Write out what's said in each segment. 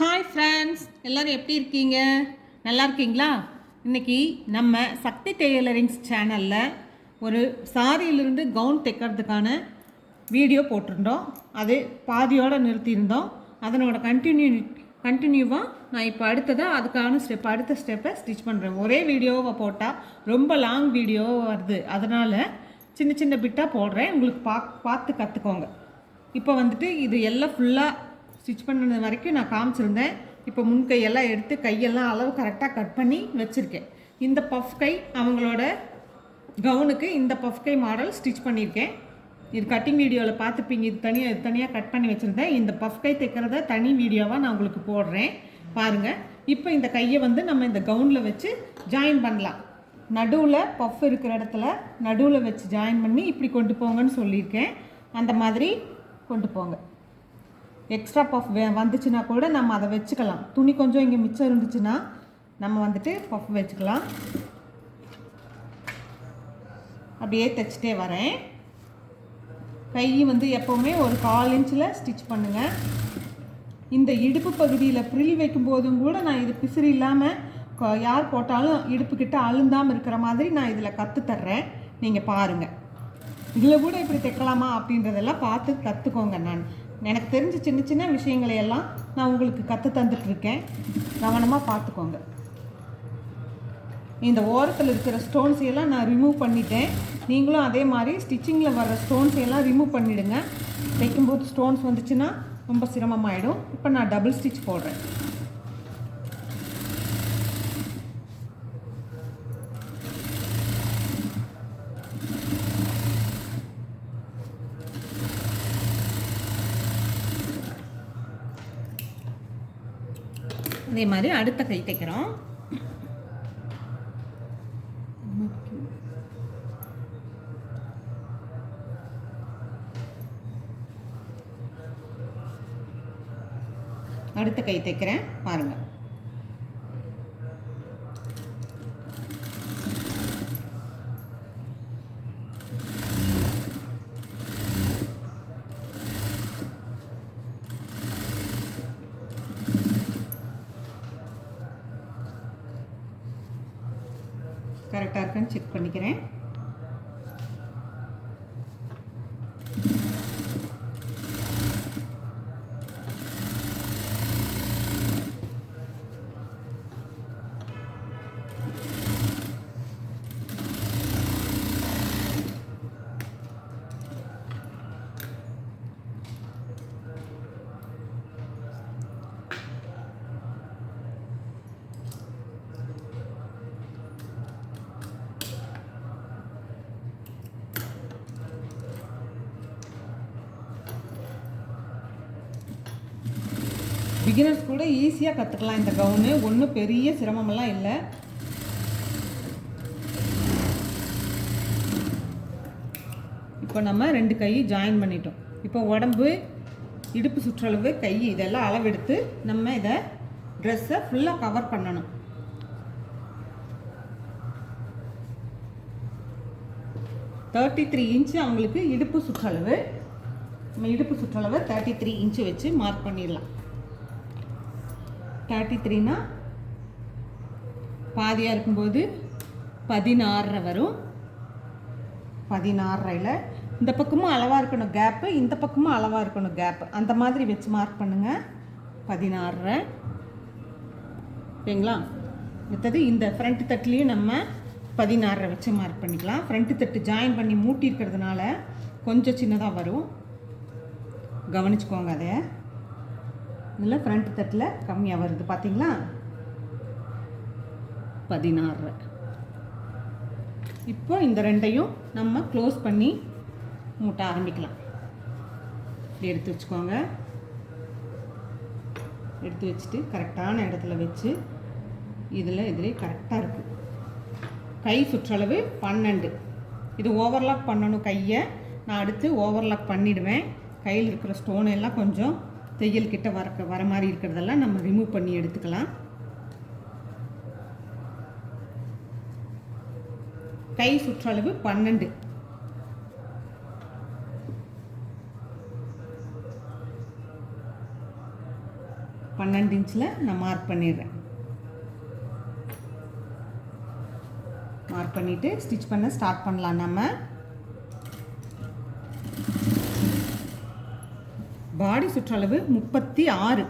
Hi friends எல்லோரும் எப்படி இருக்கீங்க? நல்லா இருக்கீங்களா? இன்னைக்கு நம்ம சக்தி டெய்லரிங்ஸ் சேனலில் ஒரு சாரியிலிருந்து கவுன் தைக்கிறதுக்கான வீடியோ போட்டிருந்தோம். அது பாதியோடு நிறுத்தியிருந்தோம். அதனோட கண்டினியூ கண்டினியூவாக நான் இப்போ அடுத்ததாக அதுக்கான ஸ்டெப் அடுத்த ஸ்டெப்பை ஸ்டிச் பண்ணுறேன் ஒரே வீடியோவை போட்டால் ரொம்ப லாங் வீடியோ வருது. அதனால் சின்ன சின்ன பிட்டாக போடுறேன். உங்களுக்கு பா பார்த்து கற்றுக்கோங்க இப்போ வந்துட்டு இது எல்லாம் ஃபுல்லாக ஸ்டிச் பண்ணது வரைக்கும் நான் காமிச்சிருந்தேன். இப்போ முன்கையெல்லாம் எடுத்து கையெல்லாம் அளவு கரெக்டாக கட் பண்ணி வச்சுருக்கேன். இந்த பஃப் கை அவங்களோட கவுனுக்கு இந்த பஃப் கை மாடல் ஸ்டிச் பண்ணியிருக்கேன். இது கட்டிங் வீடியோவில் பார்த்துப்பீங்க. இது தனியாக இது தனியாக கட் பண்ணி வச்சுருந்தேன். இந்த பஃப் கை தைக்கிறத தனி வீடியோவாக நான் உங்களுக்கு போடுறேன். பாருங்கள் இப்போ இந்த கையை வந்து நம்ம இந்த கவுனில் வச்சு ஜாயின் பண்ணலாம். நடுவில் பஃப் இருக்கிற இடத்துல நடுவில் வச்சு ஜாயின் பண்ணி இப்படி கொண்டு போங்கன்னு சொல்லியிருக்கேன். அந்த மாதிரி கொண்டு போங்க. எக்ஸ்ட்ரா பஃப் வே வந்துச்சுன்னா கூட நம்ம அதை வச்சுக்கலாம். துணி கொஞ்சம் இங்கே மிச்சம் இருந்துச்சுன்னா நம்ம வந்துட்டு பஃப் வச்சுக்கலாம். அப்படியே தைச்சிட்டே வரேன். கை வந்து எப்போவுமே ஒரு கால் இன்ச்சில் ஸ்டிச் பண்ணுங்கள் இந்த இடுப்பு பகுதியில் ப்ரில் வைக்கும்போதும் கூட நான் இது பிசிறு இல்லாமல் யார் போட்டாலும் இடுப்புக்கிட்ட அழுந்தாமல் இருக்கிற மாதிரி நான் இதில் கற்றுத்தர்றேன் நீங்கள் பாருங்கள் இதில் கூட இப்படி தைக்கலாமா அப்படின்றதெல்லாம் பார்த்து கற்றுக்கோங்க நான். எனக்கு தெரிஞ்ச சின்ன சின்ன விஷயங்களை எல்லாம் நான் உங்களுக்கு கற்று தந்துட்டுருக்கேன். கவனமாக பார்த்துக்கோங்க. இந்த ஓரத்தில் இருக்கிற ஸ்டோன்ஸ் எல்லாம் நான் ரிமூவ் பண்ணிட்டேன். நீங்களும் அதே மாதிரி ஸ்டிச்சிங்கில் வர்ற ஸ்டோன்ஸ் எல்லாம் ரிமூவ் பண்ணிவிடுங்க தைக்கும்போது ஸ்டோன்ஸ் வந்துச்சுன்னா ரொம்ப சிரமமாயிடும். இப்போ நான் டபுள் ஸ்டிச் போடுறேன். அதே மாதிரி அடுத்த கை தைக்கிறோம். அடுத்த கை தைக்கிறேன். பாருங்கள் கரெக்டாக இருக்கான்னு செக் பண்ணிக்கிறேன் பிகினர்ஸ் கூட ஈஸியாக கற்றுக்கலாம் இந்த கவுனு ஒன்றும் பெரிய சிரமமெல்லாம் இல்லை. இப்போ நம்ம ரெண்டு கையை ஜாயின் பண்ணிட்டோம். இப்போ உடம்பு இடுப்பு சுற்றளவு கை இதெல்லாம் அளவெடுத்து நம்ம இதை ட்ரெஸ்ஸை ஃபுல்லாக கவர் பண்ணணும். தேர்ட்டி த்ரீ இன்ச்சு அவங்களுக்கு இடுப்பு சுற்றளவு. நம்ம இடுப்பு சுற்றளவை தேர்ட்டி த்ரீ இன்ச்சு வச்சு மார்க் பண்ணிடலாம். தேர்ட்டி த்ரீனா பாதியாக இருக்கும்போது பதினாறரை வரும். பதினாறரையில் இந்த பக்கமும் அளவாக இருக்கணும் கேப்பு இந்த பக்கமும் அளவாக இருக்கணும் கேப்பு அந்த மாதிரி வச்சு மார்க் பண்ணுங்கள் பதினாறரை ஓகேங்களா? அடுத்தது இந்த ஃப்ரண்ட் தட்டுலேயும் நம்ம பதினாறரை வச்சு மார்க் பண்ணிக்கலாம். ஃப்ரண்ட் தட்டு ஜாயின் பண்ணி மூட்டி இருக்கிறதுனால கொஞ்சம் சின்னதாக வரும். கவனிச்சுக்கோங்க அதை. இதில் ஃப்ரண்ட் தட்டில் கம்மியாக வருது பார்த்தீங்களா? பதினாறு. இப்போ இந்த ரெண்டையும் நம்ம க்ளோஸ் பண்ணி மூட்ட ஆரம்பிக்கலாம். இப்படி எடுத்து வச்சுக்கோங்க. எடுத்து வச்சுட்டு கரெக்டான இடத்துல வச்சு இதில் இதில் கரெக்டாக இருக்குது கை சுற்றளவு பன்னெண்டு. இது ஓவர்லாக் பண்ணணும் கையை. நான் அடுத்து ஓவர்லாக் பண்ணிடுவேன். கையில் இருக்கிற ஸ்டோன் எல்லாம் கொஞ்சம் தையல் கிட்ட வர வர மாதிரி இருக்கிறதெல்லாம் நம்ம ரிமூவ் பண்ணி எடுத்துக்கலாம். கை சுற்றளவு பன்னெண்டு. பன்னெண்டு இன்ச்சில் நான் மார்க் பண்ணிடுறேன். மார்க் பண்ணிவிட்டு ஸ்டிச் பண்ண ஸ்டார்ட் பண்ணலாம் நம்ம. பாடி சுற்றளவு முப்பத்தி ஆறு.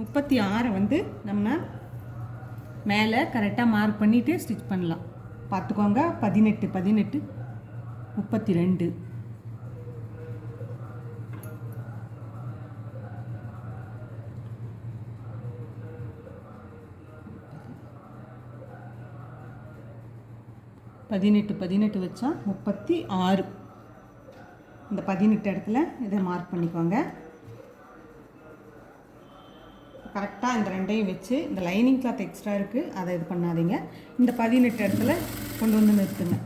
முப்பத்தி ஆறை வந்து நம்ம மேலே கரெக்டாக மார்க் பண்ணிவிட்டு ஸ்டிச் பண்ணலாம். பார்த்துக்கோங்க பதினெட்டு பதினெட்டு முப்பத்தி ரெண்டு. பதினெட்டு பதினெட்டு வச்சா முப்பத்தி ஆறு. இந்த பதினெட்டு இடத்துல இதை மார்க் பண்ணிக்கோங்க. கரெக்டாக இந்த ரெண்டையும் வச்சு இந்த லைனிங் கிளாத் எக்ஸ்ட்ரா இருக்குது அதை இது பண்ணாதீங்க. இந்த பதினெட்டு இடத்துல கொண்டு வந்து நிறுத்துங்க.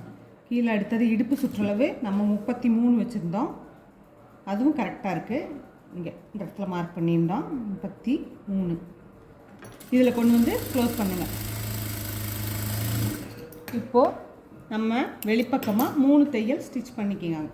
கீழே அடுத்தது இடுப்பு சுற்றளவு நம்ம முப்பத்தி மூணு வச்சுருந்தோம். அதுவும் கரெக்டாக இருக்குது இங்கே இந்த இடத்துல மார்க் பண்ணியிருந்தோம். முப்பத்தி மூணு. இதில் கொண்டு வந்து க்ளோஸ் பண்ணுங்கள் இப்போது நம்ம வெளிப்பக்கமாக மூணு தையல் ஸ்டிச் பண்ணிக்கோங்க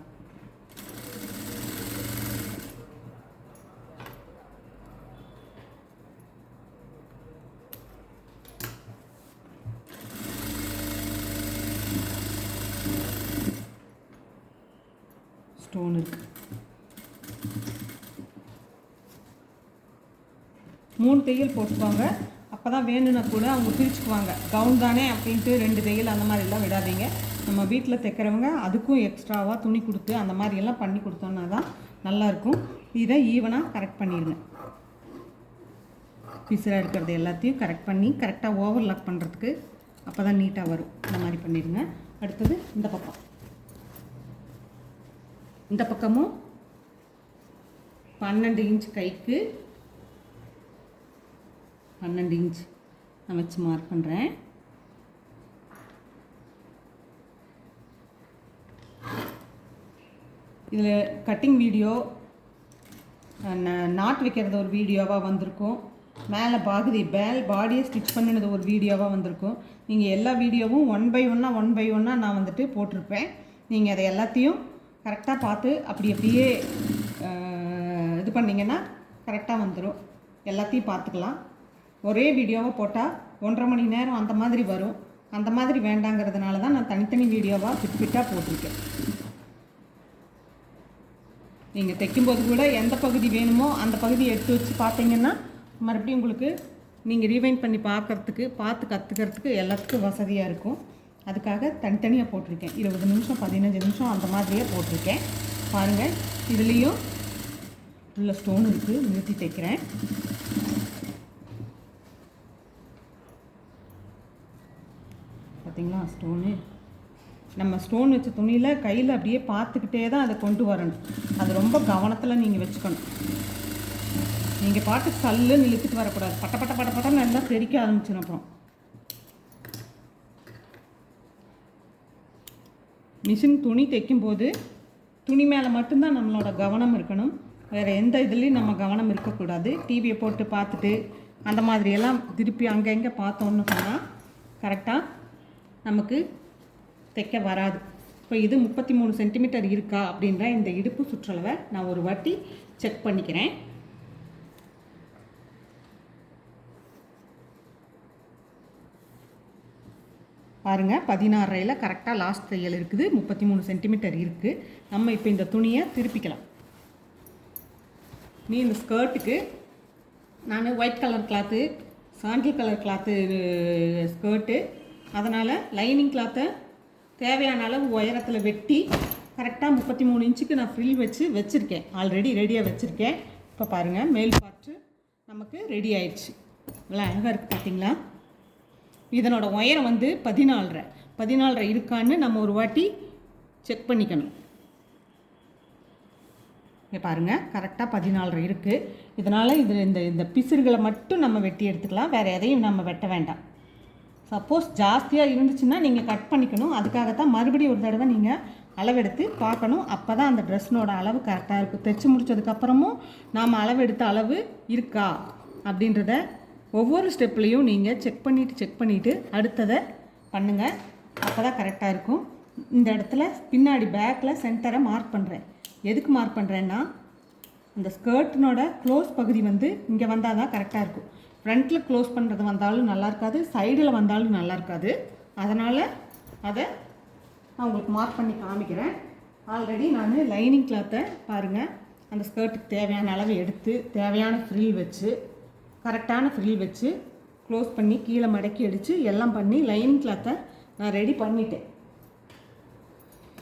ஸ்டோன் இருக்கு மூணு தையல் போட்டுக்கோங்க. அப்போ தான் வேணும்னா கூட அவங்க பிரிச்சுக்குவாங்க. கவுன் தானே அப்படின்ட்டு ரெண்டு தையல் அந்த மாதிரிலாம் விடாதீங்க. நம்ம வீட்டில் தைக்கிறவங்க அதுக்கும் எக்ஸ்ட்ராவாக துணி கொடுத்து அந்த மாதிரி எல்லாம் பண்ணி கொடுத்தோன்னா தான் நல்லாயிருக்கும் இதை ஈவனாக கரெக்ட் பண்ணிடுங்க. பிசுறாக இருக்கிறது எல்லாத்தையும் கரெக்ட் பண்ணி கரெக்டாக ஓவர்லாக் பண்ணுறதுக்கு அப்போ தான் நீட்டாக வரும். இந்த மாதிரி பண்ணிடுங்க. அடுத்தது இந்த பக்கம். இந்த பக்கமும் பன்னெண்டு இன்ச் கைக்கு பன்னெண்டு இன்ச் நான் வச்சு மார்க் பண்ணுறேன் இதில் கட்டிங் வீடியோ நாட் வைக்கிறது ஒரு வீடியோவாக வந்திருக்கும். மேலே பாகுதி பேல் பாடியை ஸ்டிச் பண்ணினது ஒரு வீடியோவாக வந்திருக்கும். நீங்கள் எல்லா வீடியோவும் ஒன் பை ஒன்னாக ஒன் பை ஒன்னாக நான் வந்துட்டு போட்டிருப்பேன். நீங்கள் அதை எல்லாத்தையும் கரெக்டாக பார்த்து அப்படி அப்படியே இது பண்ணிங்கன்னா கரெக்டாக வந்துடும் எல்லாத்தையும் பார்த்துக்கலாம். ஒரே வீடியோவை போட்டால் ஒன்றரை மணி நேரம் அந்த மாதிரி வரும். அந்த மாதிரி வேண்டாங்கிறதுனால தான் நான் தனித்தனி வீடியோவாக ஃபிட் ஃபிட்டாக போட்டிருக்கேன். நீங்கள் தைக்கும்போது கூட எந்த பகுதி வேணுமோ அந்த பகுதியை எடுத்து வச்சு பார்த்தீங்கன்னா மறுபடியும் உங்களுக்கு நீங்கள் ரீவைண்ட் பண்ணி பார்க்கறதுக்கு பார்த்து கற்றுக்கிறதுக்கு எல்லாத்துக்கும் வசதியாக இருக்கும். அதுக்காக தனித்தனியாக போட்டிருக்கேன். இருபது நிமிஷம் பதினஞ்சு நிமிஷம் அந்த மாதிரியே போட்டிருக்கேன். பாருங்கள் இதுலேயும் உள்ள ஸ்டோன் இருக்குது நிறுத்தி தைக்கிறேன். பார்த்தீங்களா? ஸ்டோனு. நம்ம ஸ்டோன் வச்ச துணியில் கையில் அப்படியே பார்த்துக்கிட்டே தான் அதை கொண்டு வரணும். அது ரொம்ப கவனத்தில் நீங்கள் வச்சுக்கணும். நீங்கள் பாட்டு சல்லுன்னு இழுத்துட்டு வரக்கூடாது. பட்ட பட்ட பட்ட பட்ட நல்லா தெரிக்க ஆரம்பிச்சிடும் அப்புறம். மிஷின் துணி தைக்கும்போது துணி மேலே மட்டும்தான் நம்மளோட கவனம் இருக்கணும். வேறு எந்த இதுலேயும் நம்ம கவனம் இருக்கக்கூடாது. டிவியை போட்டு பார்த்துட்டு அந்த மாதிரியெல்லாம் திருப்பி அங்கே இங்கே பார்த்தோன்னு சொன்னால் கரெக்டாக நமக்கு தைக்க வராது. இப்போ இது முப்பத்தி மூணு சென்டிமீட்டர் இருக்கா அப்படின்ற இந்த இடுப்பு சுற்றளவை நான் ஒரு வாட்டி செக் பண்ணிக்கிறேன். பாருங்கள் பதினாறையில் கரெக்டாக லாஸ்ட் தையல் இருக்குது. முப்பத்தி மூணு சென்டிமீட்டர் இருக்குது நம்ம இப்போ இந்த துணியை திருப்பிக்கலாம். நீ இந்த ஸ்கர்ட்டுக்கு நான் white colour cloth sandal colour cloth skirt அதனால் லைனிங் கிளாத்தை தேவையான அளவு உயரத்தில் வெட்டி கரெக்டாக முப்பத்தி மூணு இன்ச்சுக்கு நான் ஃப்ரில் வச்சு வச்சுருக்கேன். ஆல்ரெடி ரெடியாக வச்சுருக்கேன். இப்போ பாருங்கள் மேல் பார்ட்டு நமக்கு ரெடி ஆயிடுச்சு. நல்லா அழகாக இருக்குது பார்த்தீங்களா இதனோட உயரம் வந்து பதினாலரை. பதினாலரை இருக்கான்னு நம்ம ஒரு வாட்டி செக் பண்ணிக்கணும். இங்கே பாருங்கள் கரெக்டாக பதினாலரை இருக்குது இதனால் இது இந்த இந்த பிசுறுகளை மட்டும் நம்ம வெட்டி எடுத்துக்கலாம். வேறு எதையும் நம்ம வெட்ட வேண்டாம். சப்போஸ் ஜாஸ்தியாக இருந்துச்சுன்னா நீங்கள் கட் பண்ணிக்கணும். அதுக்காகத்தான் மறுபடியும் ஒரு தடவை நீங்கள் அளவெடுத்து பார்க்கணும். அப்போ தான் அந்த ட்ரெஸ்னோட அளவு கரெக்டாக இருக்கும். தைச்சு முடித்ததுக்கப்புறமும் நாம் அளவெடுத்த அளவு இருக்கா அப்படின்றத ஒவ்வொரு ஸ்டெப்லேயும் நீங்கள் செக் பண்ணிவிட்டு செக் பண்ணிவிட்டு அடுத்ததை பண்ணுங்கள் அப்போ தான் கரெக்டாக இருக்கும். இந்த இடத்துல பின்னாடி பேக்கில் சென்டரை மார்க் பண்ணுறேன் எதுக்கு மார்க் பண்ணுறேன்னா அந்த ஸ்கர்ட்டினோட க்ளோஸ் பகுதி வந்து இங்கே வந்தால் தான் கரெக்டாக இருக்கும். ஃப்ரண்ட்டில் க்ளோஸ் பண்ணுறது வந்தாலும் நல்லா இருக்காது சைடில் வந்தாலும் நல்லா இருக்காது. அதனால் அதை நான் உங்களுக்கு மார்க் பண்ணி காமிக்கிறேன். ஆல்ரெடி நான் லைனிங் கிளாத்தை பாருங்கள் அந்த ஸ்கர்ட்டுக்கு தேவையான அளவு எடுத்து தேவையான ஃப்ரில் வச்சு கரெக்டான ஃப்ரில் வச்சு க்ளோஸ் பண்ணி கீழே மடக்கி அடித்து எல்லாம் பண்ணி லைனிங் கிளாத்தை நான் ரெடி பண்ணிட்டேன்.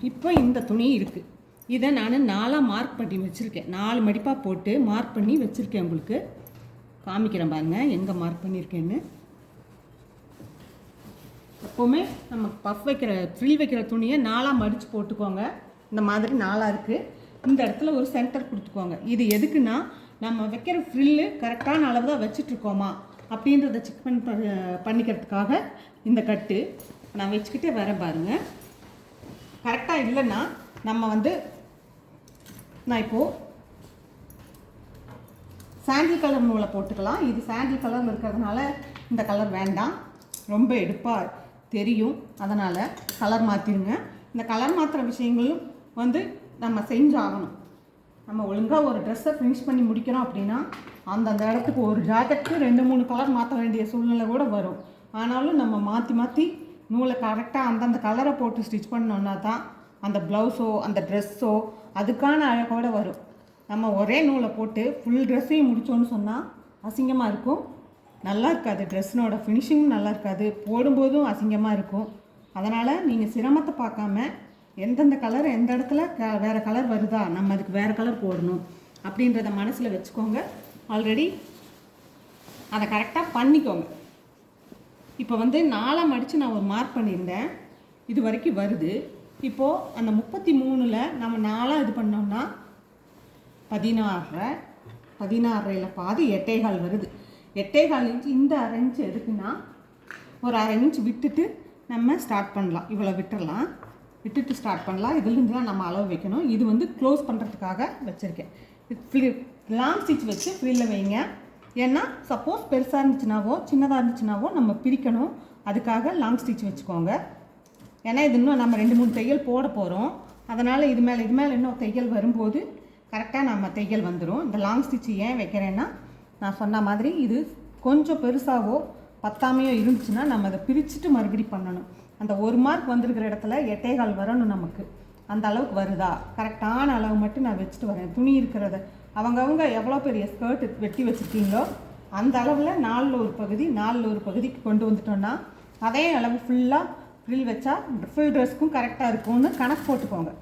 இப்போ இந்த துணி இருக்குது இதை நான் நாலாக மார்க் பண்ணி வச்சுருக்கேன். நாலு மடிப்பாக போட்டு மார்க் பண்ணி வச்சுருக்கேன் உங்களுக்கு. காமிக்கிறேன் பாருங்கள் எங்கே மார்க் பண்ணியிருக்கேன்னு எப்போவுமே நம்ம பஃப் வைக்கிற ஃப்ரில் வைக்கிற துணியை நாலாக மடித்து போட்டுக்கோங்க. இந்த மாதிரி நாலாக இருக்குது இந்த இடத்துல ஒரு சென்டர் கொடுத்துக்கோங்க. இது எதுக்குன்னா நம்ம வைக்கிற ஃப்ரில்லு கரெக்டான அளவு தான் வச்சிட்ருக்கோமா அப்படின்றத செக் பண்ணி பண்ணிக்கிறதுக்காக இந்த கட்டு. நான் வச்சுக்கிட்டே வரேன் பாருங்கள் கரெக்டாக இல்லைன்னா நம்ம வந்து நான் இப்போது சாண்டில் கலர் நூலை போட்டுக்கலாம். இது சாண்டில் கலரில் இருக்கிறதுனால இந்த கலர் வேண்டாம். ரொம்ப எடுப்பாக தெரியும். அதனால் கலர் மாற்றிடுங்க இந்த கலர் மாற்றுற விஷயங்களும் வந்து நம்ம செஞ்சாகணும். நம்ம ஒழுங்காக ஒரு ட்ரெஸ்ஸை ஃபினிஷ் பண்ணி முடிக்கிறோம் அப்படின்னா அந்தந்த இடத்துக்கு ஒரு ஜாக்கெட்டுக்கு ரெண்டு மூணு கலர் மாற்ற வேண்டிய சூழ்நிலை கூட வரும். ஆனாலும் நம்ம மாற்றி மாற்றி நூலை கரெக்டாக அந்தந்த கலரை போட்டு ஸ்டிச் பண்ணோன்னா தான் அந்த ப்ளவுஸோ அந்த ட்ரெஸ்ஸோ அதுக்கான அழகோடு வரும். நம்ம ஒரே நூலை போட்டு ஃபுல் ட்ரெஸ்ஸையும் முடித்தோன்னு சொன்னால் அசிங்கமாக இருக்கும். நல்லா இருக்காது. ட்ரெஸ்ஸினோட ஃபினிஷிங்கும் நல்லா இருக்காது. போடும்போதும் அசிங்கமாக இருக்கும். அதனால் நீங்கள் சிரமத்தை பார்க்காம எந்தெந்த கலர் எந்த இடத்துல க வேறு கலர் வருதா நம்ம அதுக்கு வேறு கலர் போடணும் அப்படின்றத மனசில் வச்சுக்கோங்க. ஆல்ரெடி அதை கரெக்டாக பண்ணிக்கோங்க. இப்போ வந்து நாலாம் மடித்து நான் ஒரு மார்க் பண்ணியிருந்தேன். இது வரைக்கும் வருது. இப்போது அந்த முப்பத்தி மூணில் நம்ம நாலாக இது பண்ணோம்னா பதினாறரை பதினாறரையில் பாதி எட்டேகால் வருது. எட்டேகால் இன்ச்சு இந்த அரை இன்ச்சு எதுக்குன்னா ஒரு அரை இன்ச் விட்டுட்டு நம்ம ஸ்டார்ட் பண்ணலாம். இவ்வளோ விட்டுறலாம். விட்டுட்டு ஸ்டார்ட் பண்ணலாம். இதுலேருந்து தான் நம்ம அளவு வைக்கணும். இது வந்து க்ளோஸ் பண்ணுறதுக்காக வச்சுருக்கேன். லாங் ஸ்டிச் வச்சு ஃப்ரீயில் வைங்க. ஏன்னா சப்போஸ் பெருசாக இருந்துச்சுனாவோ சின்னதாக இருந்துச்சுனாவோ நம்ம பிரிக்கணும். அதுக்காக லாங் ஸ்டிச் வச்சுக்கோங்க. ஏன்னா இது இன்னும் நம்ம ரெண்டு மூணு தையல் போட போகிறோம் அதனால் இது மேலே இது மேலே இன்னும் தையல் வரும்போது கரெக்டாக நம்ம தையல் வந்துடும் இந்த லாங் ஸ்டிச்சு ஏன் வைக்கிறேன்னா நான் சொன்ன மாதிரி இது கொஞ்சம் பெருசாகவோ பத்தாமையோ இருந்துச்சுன்னா நம்ம அதை பிரிச்சுட்டு மறுபடி பண்ணணும். அந்த ஒரு மார்க் வந்திருக்கிற இடத்துல எட்டேகால் வரணும் நமக்கு. அந்த அளவுக்கு வருதா? கரெக்டான அளவு மட்டும் நான் வச்சுட்டு வரேன். துணி இருக்கிறத. அவங்கவுங்க எவ்வளோ பெரிய ஸ்கர்ட் வெட்டி வச்சுருக்கீங்களோ அந்த அளவில் நாலில் ஒரு பகுதி நாலில் ஒரு பகுதிக்கு கொண்டு வந்துட்டோன்னா அதே அளவு ஃபுல்லாக ஃப்ரில் வச்சா ஃபுல் ட்ரெஸ்க்கும் கரெக்டாக இருக்கும்னு கணக்கு போட்டுக்கோங்க.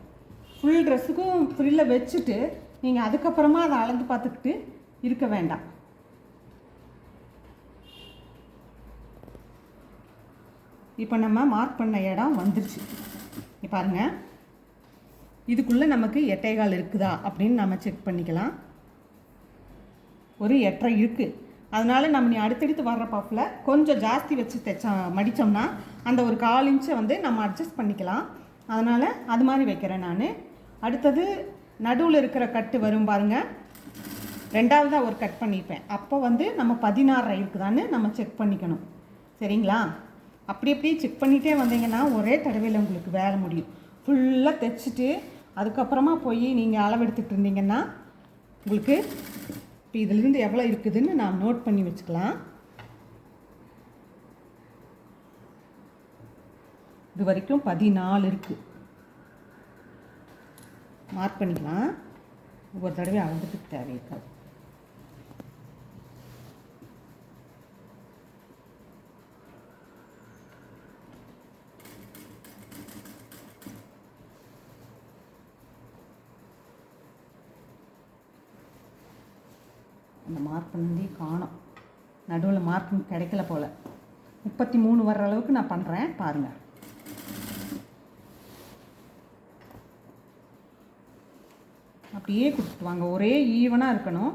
ஃபுல் ட்ரெஸ்ஸுக்கும் ஃப்ரில்லை வச்சுட்டு நீங்கள் அதுக்கப்புறமா அதை அளந்து பார்த்துக்கிட்டு இருக்க வேண்டாம். இப்போ நம்ம மார்க் பண்ண இடம் வந்துருச்சு. பாருங்கள் பாருங்க. இதுக்குள்ளே நமக்கு எட்டைகால் இருக்குதா அப்படின்னு நம்ம செக் பண்ணிக்கலாம். ஒரு எட்டரை இருக்குது அதனால் நம்ம நீ அடுத்தடுத்து வர்ற பஃப்பில் கொஞ்சம் ஜாஸ்தி வச்சு தைச்சா மடித்தோம்னா அந்த ஒரு கால் இன்ச்சை வந்து நம்ம அட்ஜஸ்ட் பண்ணிக்கலாம். அதனால் அது மாதிரி வைக்கிறேன் நான். அடுத்தது நடுவில் இருக்கிற கட்டு வரும் பாருங்க. ரெண்டாவதாக ஒரு கட் பண்ணிப்பேன். அப்போ வந்து நம்ம பதினாறு இருக்குதான்னு நம்ம செக் பண்ணிக்கணும். சரிங்களா? அப்படி அப்படியே செக் பண்ணிகிட்டே வந்தீங்கன்னா ஒரே தடவையில் உங்களுக்கு வேலை முடியும். ஃபுல்லாக தைச்சிட்டு அதுக்கப்புறமா போய் நீங்கள் அளவெடுத்துட்டு இருந்தீங்கன்னா உங்களுக்கு இப்போ இதிலிருந்து எவ்வளோ இருக்குதுன்னு நான் நோட் பண்ணி வச்சுக்கலாம். இது வரைக்கும் பதினாலு இருக்குது மார்க் பண்ணிக்கலாம். ஒவ்வொரு தடவை அளந்துட்டு தேவை இருக்காது அந்த மார்க் பண்ணி காணும். நடுவில் மார்க் கிடைக்கல போல். முப்பத்தி மூணு வர்ற அளவுக்கு நான் பண்ணுறேன் பாருங்கள் அப்படியே கொடுத்துட்டு வாங்க ஒரே ஈவனாக இருக்கணும்.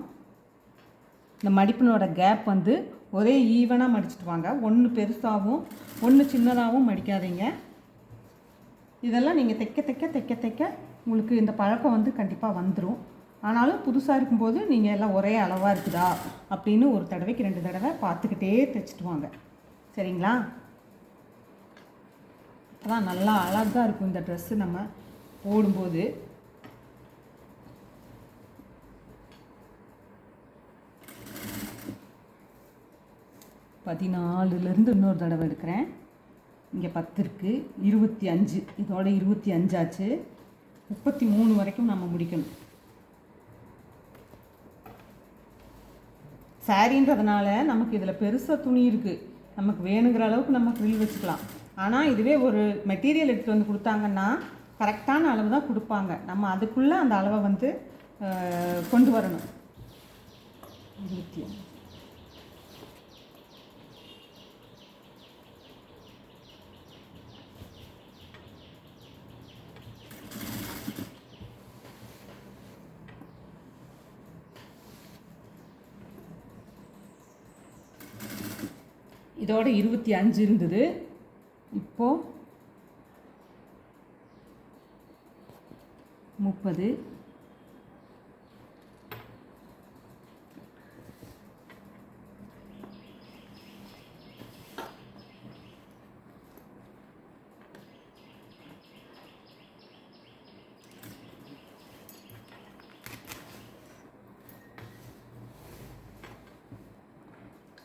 இந்த மடிப்பினோட கேப் வந்து ஒரே ஈவனாக மடிச்சிட்டு வாங்க. ஒன்று பெருசாகவும் ஒன்று சின்னதாகவும் மடிக்காதீங்க. இதெல்லாம் நீங்கள் தைக்க தைக்க தைக்க தைக்க உங்களுக்கு இந்த பழக்கம் வந்து கண்டிப்பாக வந்துடும் ஆனாலும் புதுசாக இருக்கும்போது நீங்கள் எல்லாம் ஒரே அளவாக இருக்குதா அப்படின்னு ஒரு தடவைக்கு ரெண்டு தடவை பார்த்துக்கிட்டே தைச்சிட்டு வாங்க. சரிங்களா? அதான் நல்லா அழகாக இருக்கும் இந்த ட்ரெஸ்ஸு நம்ம போடும்போது. பதினாலுலேருந்து இன்னொரு தடவை எடுக்கிறேன். இங்கே பத்து இருக்குது இருபத்தி அஞ்சு. இதோட இருபத்தி அஞ்சாச்சு. முப்பத்தி மூணு வரைக்கும் நம்ம முடிக்கணும். சாரின்றதுனால நமக்கு இதில் பெருசாக துணி இருக்குது நமக்கு வேணுங்கிற அளவுக்கு நம்ம ஃப்ரில் வச்சுக்கலாம். ஆனால் இதுவே ஒரு மெட்டீரியல் எடுத்துகிட்டு வந்து கொடுத்தாங்கன்னா கரெக்டான அளவு தான் கொடுப்பாங்க. நம்ம அதுக்குள்ளே அந்த அளவை வந்து கொண்டு வரணும். இருபத்தி அஞ்சு இதோட இருபத்தி அஞ்சு இருந்தது. இப்போ முப்பது.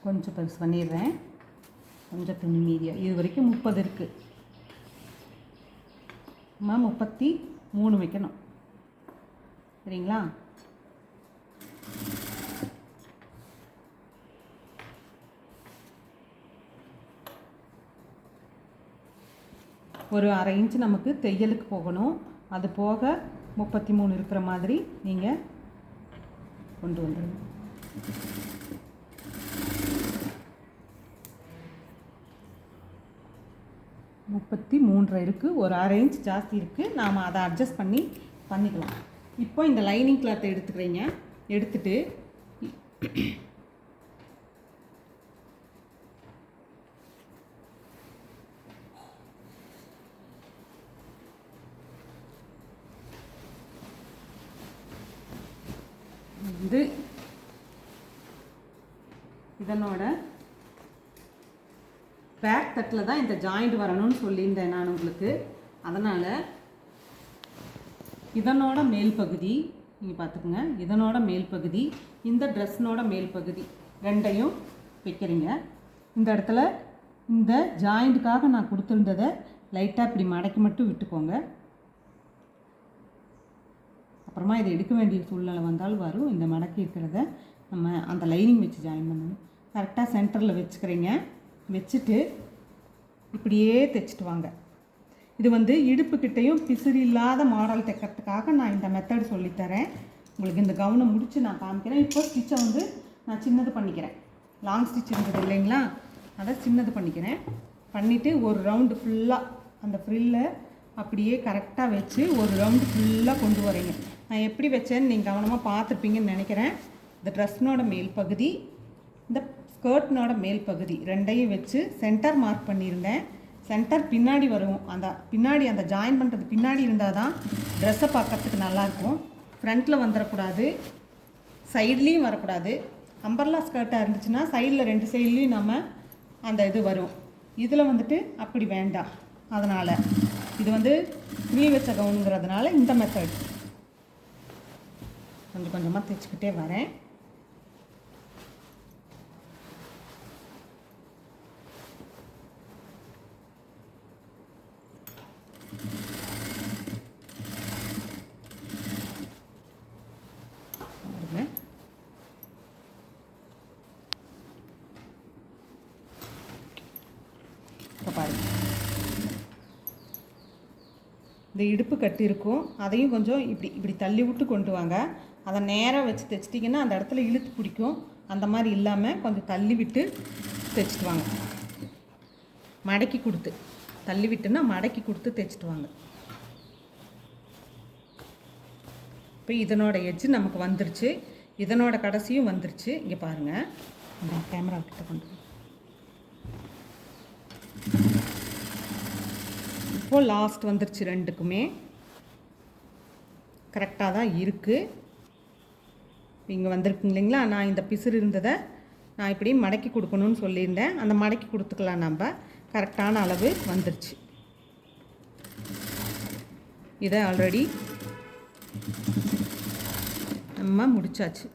கொஞ்சம் பெருசு பண்ணிடுறேன். கொஞ்சம் துணி மீதியா? இது வரைக்கும் முப்பது இருக்குது அம்மா முப்பத்தி மூணு வைக்கணும். சரிங்களா? ஒரு அரை இன்ச் நமக்கு தையலுக்கு போகணும். அது போக முப்பத்தி மூணு இருக்கிற மாதிரி நீங்கள் கொண்டு வந்துடுங்க முப்பத்தி மூன்றரை இருக்குது ஒரு அரை இன்ச் ஜாஸ்தி இருக்குது நாம் அதை அட்ஜஸ்ட் பண்ணி பண்ணிக்கலாம். இப்போ இந்த லைனிங் கிளாத்தை எடுத்துக்கிறீங்க. எடுத்துகிட்டு வந்து இதனோட பேக் தான் இந்த ஜாயிண்ட் வரணும்னு சொல்லியிருந்தேன் நான் உங்களுக்கு. அதனால் இதனோட மேல் பகுதி நீங்கள் பார்த்துக்குங்க. இதனோட மேல் பகுதி இந்த ட்ரெஸ்னோட மேல் பகுதி ரெண்டையும் வைக்கிறீங்க. இந்த இடத்துல இந்த ஜாயிண்ட்டுக்காக நான் கொடுத்துருந்ததை லைட்டாக இப்படி மடக்கி மட்டும் விட்டுக்கோங்க. அப்புறமா இதை எடுக்க வேண்டிய சூழ்நிலை வந்தாலும் வரும். இந்த மடக்கி இருக்கிறத நம்ம அந்த லைனிங் வச்சு ஜாயின் பண்ணணும். கரெக்டாக சென்டரில் வச்சுக்கிறீங்க. வச்சுட்டு இப்படியே தைச்சிட்டு வாங்க. இது வந்து இடுப்புக்கிட்டையும் பிசிறு இல்லாத மாடல் தைக்கிறதுக்காக நான் இந்த மெத்தட் சொல்லித்தரேன் உங்களுக்கு இந்த கவுனை முடித்து நான் காமிக்கிறேன். இப்போ ஸ்டிச்சை வந்து நான் சின்னது பண்ணிக்கிறேன். லாங் ஸ்டிச் இருந்தது இல்லைங்களா? அதை சின்னது பண்ணிக்கிறேன். பண்ணிவிட்டு ஒரு ரவுண்டு ஃபுல்லாக அந்த ஃப்ரில்லை அப்படியே கரெக்டாக வச்சு ஒரு ரவுண்டு ஃபுல்லாக கொண்டு வரீங்க. நான் எப்படி வச்சேன்னு நீங்கள் கவனமாக பார்த்துருப்பீங்கன்னு நினைக்கிறேன். இந்த ட்ரெஸ்னோட மேல் பகுதி இந்த ஸ்கர்ட்னோட மேல் பகுதி ரெண்டையும் வச்சு சென்டர் மார்க் பண்ணியிருந்தேன். சென்டர் பின்னாடி வரும். அந்த பின்னாடி அந்த ஜாயின் பண்ணுறது பின்னாடி இருந்தால் தான் ட்ரெஸ்ஸை பார்க்கறதுக்கு நல்லாயிருக்கும் ஃப்ரண்ட்டில் வந்துடக்கூடாது சைட்லேயும் வரக்கூடாது. அம்பர்லா ஸ்கர்ட்டாக இருந்துச்சுன்னா சைடில் ரெண்டு சைட்லேயும் நம்ம அந்த இது வரும். இதில் வந்துட்டு அப்படி வேண்டாம். அதனால் இது வந்து நீ வச்ச கவுனுங்கிறதுனால இந்த மெத்தட் கொஞ்சம் கொஞ்சமாக தைச்சிக்கிட்டே வரேன் பாருங்க. இப்போ பாருங்க இந்த இடுப்பு கட்டு இருக்கும். அதையும் கொஞ்சம் இப்படி இப்படி தள்ளி விட்டு கொண்டு வாங்க. அதை நேராக வச்சு தைச்சிட்டிங்கன்னா அந்த இடத்துல இழுத்து பிடிக்கும். அந்த மாதிரி இல்லாமல் கொஞ்சம் தள்ளி விட்டு தைச்சிட்டு வாங்க. மடக்கி கொடுத்து. தள்ளி விட்டுன்னா மடக்கி கொடுத்து தைச்சிட்டு வாங்க. இப்போ இதனோட எஜ்ஜு நமக்கு வந்துருச்சு. இதனோட கடைசியும் வந்துருச்சு. இங்கே பாருங்கள் இந்த கேமரா கிட்ட கொண்டு இப்போது லாஸ்ட் வந்துருச்சு ரெண்டுக்குமே. கரெக்டாக தான் இருக்குது இங்கே வந்திருக்கு இல்லைங்களா? நான் இந்த பிசுறு இருந்ததை நான் இப்படி மடக்கி கொடுக்கணும்னு சொல்லியிருந்தேன். அந்த மடக்கி கொடுத்துக்கலாம் நம்ம. கரெக்டான அளவு வந்துருச்சு. இதை ஆல்ரெடி நம்ம முடிச்சாச்சு.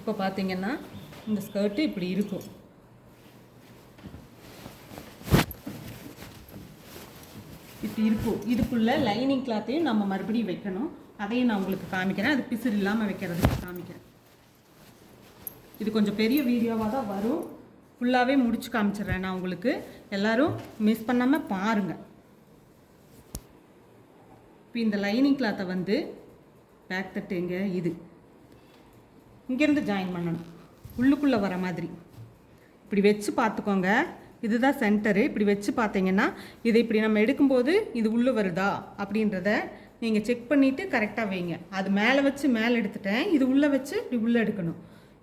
இப்போ பார்த்தீங்கன்னா இந்த ஸ்கர்ட்டு இப்படி இருக்கும். இப்படி இருக்கும். இதுக்குள்ள லைனிங் கிளாத்தையும் நம்ம மறுபடியும் வைக்கணும். அதையும் நான் உங்களுக்கு காமிக்கிறேன். அது பிசிறு இல்லாமல் வைக்கிறதுக்கு காமிக்கிறேன். இது கொஞ்சம் பெரிய வீடியோவாக தான் வரும். ஃபுல்லாகவே முடிச்சு காமிச்சிடுறேன் நான் உங்களுக்கு. எல்லோரும் மிஸ் பண்ணாமல் பாருங்கள் இப்போ இந்த லைனிங் கிளாத்தை வந்து பேக் தட்டுங்க இது. இங்கேருந்து ஜாயின் பண்ணணும். உள்ளுக்குள்ளே வர மாதிரி. இப்படி வச்சு பார்த்துக்கோங்க. இதுதான் சென்டரு இப்படி வச்சு பார்த்தீங்கன்னா இதை இப்படி நம்ம எடுக்கும்போது இது உள்ளே வருதா அப்படின்றத நீங்கள் செக் பண்ணிவிட்டு கரெக்டாக வைங்க. அது மேலே வச்சு மேலே எடுத்துட்டேன். இது உள்ளே வச்சு இப்படி உள்ளே எடுக்கணும்.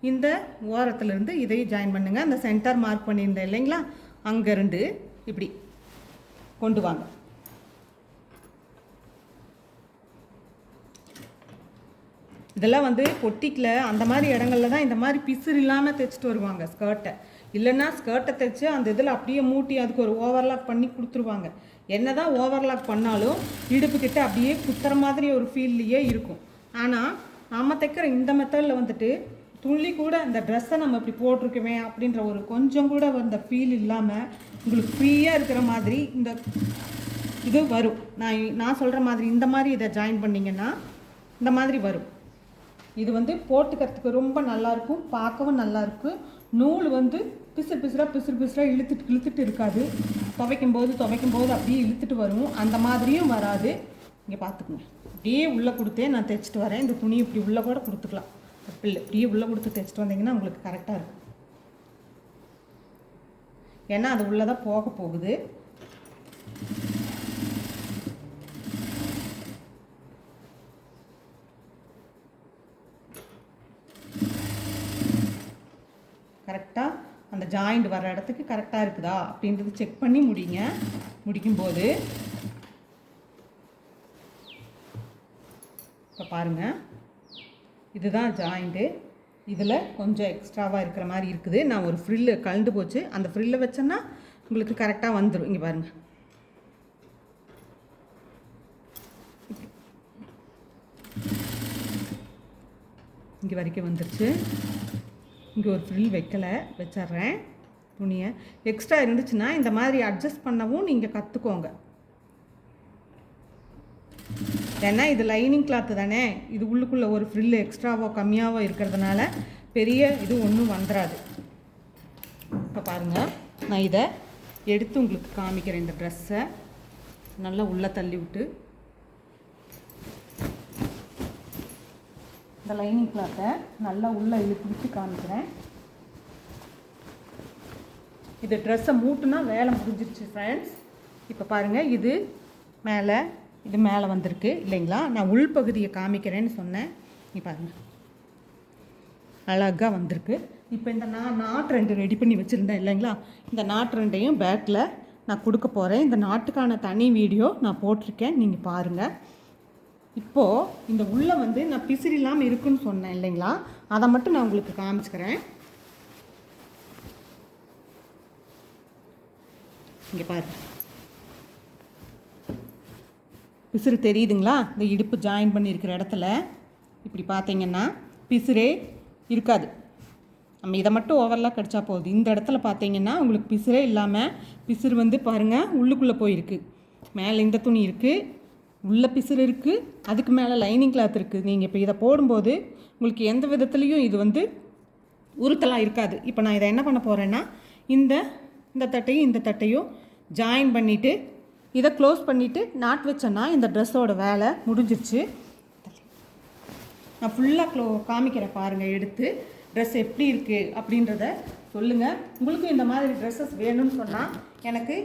இந்த ஓரத்துலேருந்து இதையும் ஜாயின் பண்ணுங்கள் அந்த சென்டர் மார்க் பண்ணியிருந்தேன் இல்லைங்களா? அங்கேருந்து இப்படி கொண்டு வாங்க. இதெல்லாம் வந்து பொட்டிக்கில் அந்த மாதிரி இடங்கள்ல தான் இந்த மாதிரி பிசுறு இல்லாமல் தைச்சிட்டு வருவாங்க ஸ்கர்ட்டை இல்லைன்னா ஸ்கர்ட்டை தைச்சு அந்த இதில் அப்படியே மூட்டி அதுக்கு ஒரு ஓவர்லாக் பண்ணி கொடுத்துருவாங்க. என்ன தான் ஓவர்லாக் பண்ணாலும் இடுப்புக்கிட்ட அப்படியே குத்துற மாதிரி ஒரு ஃபீல்லையே இருக்கும். ஆனால் நம்ம தைக்கிற இந்த மெத்தடில் வந்துட்டு துள்ளி கூட இந்த ட்ரெஸ்ஸை நம்ம இப்படி போட்டிருக்குமே அப்படின்ற ஒரு கொஞ்சம் கூட வந்த ஃபீல் இல்லாமல் உங்களுக்கு ஃப்ரீயாக இருக்கிற மாதிரி இந்த இது வரும். நான் நான் சொல்கிற மாதிரி இந்த மாதிரி இதை ஜாயின் பண்ணிங்கன்னா இந்த மாதிரி வரும். இது வந்து போட்டுக்கிறதுக்கு ரொம்ப நல்லாயிருக்கும் பார்க்கவும் நல்லாயிருக்கும் நூல் வந்து பிசு பிசுறாக பிசுறு பிசுறாக இழுத்துட்டு இழுத்துட்டு இருக்காது. துவைக்கும் போது துவைக்கும் போது அப்படியே இழுத்துட்டு வரும். அந்த மாதிரியும் வராது. இங்கே பார்த்துக்குங்க அப்படியே உள்ளே கொடுத்தே நான் தைச்சிட்டு வரேன். இந்த துணி இப்படி உள்ளே கூட கொடுத்துக்கலாம். தப்பு இல்லை. இப்படியே உள்ளே கொடுத்து தைச்சிட்டு வந்தீங்கன்னா உங்களுக்கு கரெக்டாக இருக்கும். ஏன்னா அது உள்ளே தான் போக போகுது கரெக்டாக அந்த ஜாயிண்ட் வர இடத்துக்கு கரெக்டாக இருக்குதா அப்படின்றது செக் பண்ணி முடிங்க. முடிக்கும்போது இப்போ பாருங்கள் இதுதான் ஜாயிண்ட்டு இதில் கொஞ்சம் எக்ஸ்ட்ராவாக இருக்கிற மாதிரி இருக்குது. நான் ஒரு ஃப்ரில்லு கலந்து போச்சு. அந்த ஃப்ரில்லை வச்சேன்னா உங்களுக்கு கரெக்டாக வந்துடும் இங்கே பாருங்கள் இங்கே வரைக்கும் வந்துருச்சு. இங்கே ஒரு ஃப்ரில் வைக்கலை வச்சிட்றேன். துணியை. எக்ஸ்ட்ரா இருந்துச்சுன்னா இந்த மாதிரி அட்ஜஸ்ட் பண்ணவும் நீங்கள் கற்றுக்கோங்க ஏன்னா இது லைனிங் கிளாத்து தானே? இது உள்ளுக்குள்ளே ஒரு ஃப்ரில் எக்ஸ்ட்ராவோ கம்மியாவோ இருக்கிறதுனால பெரிய இது ஒன்றும் வந்துடாது இப்போ பாருங்கள் நான் இதை எடுத்து உங்களுக்கு காமிக்கிறேன் இந்த ட்ரெஸ்ஸை நல்லா உள்ளே தள்ளி விட்டு. இந்த லைனிங் கிளாத்தை நல்லா உள்ளே இழுத்து விட்டு காமிக்கிறேன். இது ட்ரெஸ்ஸை மூட்டுனா வேலை முடிஞ்சிருச்சு ஃப்ரெண்ட்ஸ் இப்போ பாருங்கள் இது மேலே இது மேலே வந்திருக்கு இல்லைங்களா? நான் உள்பகுதியை காமிக்கிறேன்னு சொன்னேன். நீ பாருங்கள் அழகாக வந்திருக்கு. இப்போ இந்த நான் நாட் ரெண்டு ரெடி பண்ணி வச்சுருந்தேன் இல்லைங்களா? இந்த நாட் ரெண்டையும் பேக்கில் நான் கொடுக்க போகிறேன் இந்த நாட்டுக்கான தனி வீடியோ நான் போட்டிருக்கேன். நீங்கள் பாருங்கள் இப்போது இந்த உள்ளே வந்து நான் பிசிறு இல்லாமல் இருக்குன்னு சொன்னேன் இல்லைங்களா? அதை மட்டும் நான் உங்களுக்கு காமிச்சுக்கிறேன். இங்கே பாருங்க. பிசிறு தெரியுதுங்களா? இந்த இடுப்பு ஜாயின் பண்ணியிருக்கிற இடத்துல. இப்படி பார்த்தீங்கன்னா பிசிறே இருக்காது. நம்ம இதை மட்டும் ஓவர்லாக் கடிச்சா போகுது இந்த இடத்துல பார்த்தீங்கன்னா உங்களுக்கு பிசிறே இல்லாமல் பிசிறு வந்து பாருங்கள் உள்ளுக்குள்ளே போயிருக்கு. மேலே இந்த துணி இருக்குது உள்ள பிசிறு இருக்குது அதுக்கு மேலே லைனிங் கிளாத் இருக்குது நீங்கள் இப்போ இதை போடும்போது உங்களுக்கு எந்த விதத்துலேயும் இது வந்து உறுத்தலாக இருக்காது. இப்போ நான் இதை என்ன பண்ண போகிறேன்னா இந்த இந்த தட்டையும் இந்த தட்டையும் ஜாயின் பண்ணிவிட்டு இதை க்ளோஸ் பண்ணிவிட்டு நாட் வச்சேன்னா இந்த ட்ரெஸ்ஸோட வேலை முடிஞ்சிருச்சு. நான் ஃபுல்லாக க்ளோ காமிக்கிறேன் பாருங்கள் எடுத்து ட்ரெஸ் எப்படி இருக்குது அப்படின்றத சொல்லுங்கள் உங்களுக்கும் இந்த மாதிரி ட்ரெஸ்ஸஸ் வேணும்னு சொன்னால் எனக்கு